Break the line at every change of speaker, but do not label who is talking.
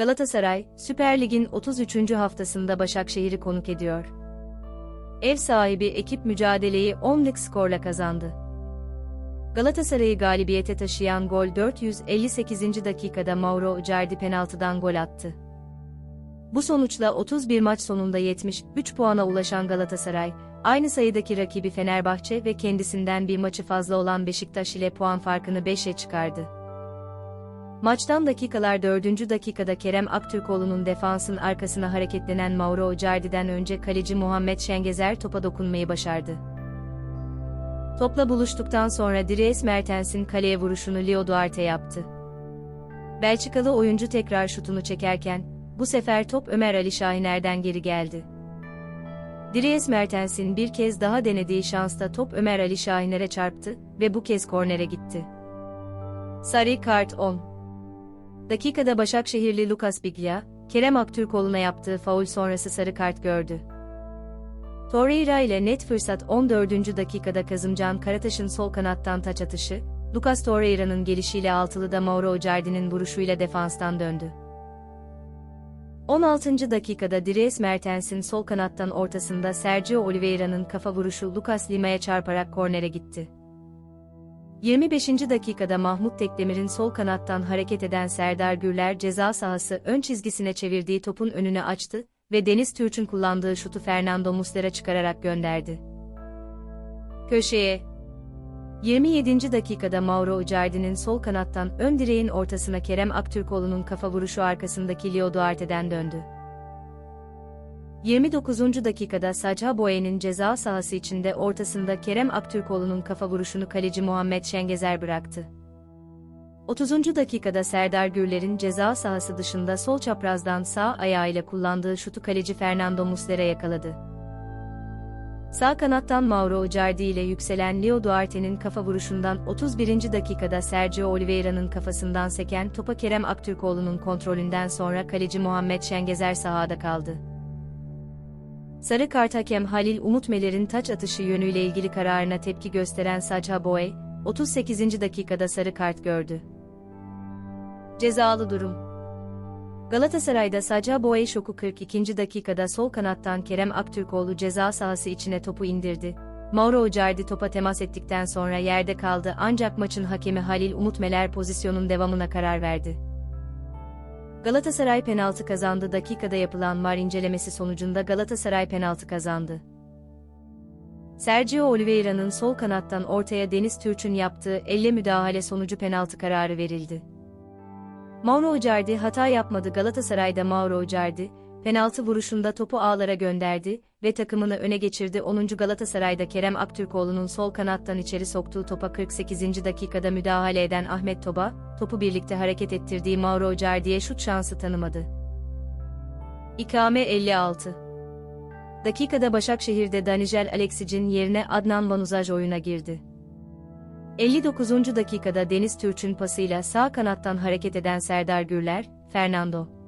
Galatasaray, Süper Lig'in 33. haftasında Başakşehir'i konuk ediyor. Ev sahibi ekip mücadeleyi 10'lık skorla kazandı. Galatasaray'ı galibiyete taşıyan gol 458. dakikada Mauro Icardi penaltıdan gol attı. Bu sonuçla 31 maç sonunda 73 puana ulaşan Galatasaray, aynı sayıdaki rakibi Fenerbahçe ve kendisinden bir maçı fazla olan Beşiktaş ile puan farkını 5'e çıkardı. Maçtan dakikalar 4. dakikada Kerem Aktürkoğlu'nun defansın arkasına hareketlenen Mauro Icardi'den önce kaleci Muhammed Şengezer topa dokunmayı başardı. Topla buluştuktan sonra Dries Mertens'in kaleye vuruşunu Leo Duarte yaptı. Belçikalı oyuncu tekrar şutunu çekerken, bu sefer top Ömer Ali Şahiner'den geri geldi. Dries Mertens'in bir kez daha denediği şansta top Ömer Ali Şahiner'e çarptı ve bu kez kornere gitti. Sarı kart 10 Dakikada Başakşehirli Lucas Biglia, Kerem Aktürkoğlu'na yaptığı faul sonrası sarı kart gördü. Torreira ile net fırsat 14. dakikada Kazımcan Karataş'ın sol kanattan taç atışı, Lucas Torreira'nın gelişiyle altılıda Mauro Icardi'nin vuruşuyla defanstan döndü. 16. dakikada Dries Mertens'in sol kanattan ortasında Sergio Oliveira'nın kafa vuruşu Lucas Lima'ya çarparak kornere gitti. 25. dakikada Mahmut Tekdemir'in sol kanattan hareket eden Serdar Gürler ceza sahası ön çizgisine çevirdiği topun önünü açtı ve Deniz Türk'ün kullandığı şutu Fernando Muslera çıkararak gönderdi. Köşeye 27. dakikada Mauro Icardi'nin sol kanattan ön direğin ortasına Kerem Aktürkoğlu'nun kafa vuruşu arkasındaki Leo Duarte'den döndü. 29. dakikada Sacha Boey'nin ceza sahası içinde ortasında Kerem Aktürkoğlu'nun kafa vuruşunu kaleci Muhammed Şengezer bıraktı. 30. dakikada Serdar Gürler'in ceza sahası dışında sol çaprazdan sağ ayağıyla kullandığı şutu kaleci Fernando Muslera yakaladı. Sağ kanattan Mauro Icardi ile yükselen Leo Duarte'nin kafa vuruşundan 31. dakikada Sergio Oliveira'nın kafasından seken topa Kerem Aktürkoğlu'nun kontrolünden sonra kaleci Muhammed Şengezer sahada kaldı. Sarı kart hakem Halil Umutmeler'in taç atışı yönüyle ilgili kararına tepki gösteren Sacha Boey, 38. dakikada sarı kart gördü. Cezalı durum Galatasaray'da Sacha Boey şoku 42. dakikada sol kanattan Kerem Aktürkoğlu ceza sahası içine topu indirdi. Mauro Icardi topa temas ettikten sonra yerde kaldı ancak maçın hakemi Halil Umutmeler pozisyonun devamına karar verdi. Galatasaray penaltı kazandı dakikada yapılan var incelemesi sonucunda Galatasaray penaltı kazandı. Sergio Oliveira'nın sol kanattan ortaya Deniz Türk'ün yaptığı elle müdahale sonucu penaltı kararı verildi. Mauro Icardi hata yapmadı Galatasaray'da Mauro Icardi, penaltı vuruşunda topu ağlara gönderdi ve takımını öne geçirdi 10. Galatasaray'da Kerem Aktürkoğlu'nun sol kanattan içeri soktuğu topa 48. dakikada müdahale eden Ahmet Toba, topu birlikte hareket ettirdiği Mauro Icardi'ye şut şansı tanımadı. İkame 56 Dakikada Başakşehir'de Danijel Aleksic'in yerine Adnan Vanuzaj oyuna girdi. 59. dakikada Deniz Türk'ün pasıyla sağ kanattan hareket eden Serdar Gürler, Fernando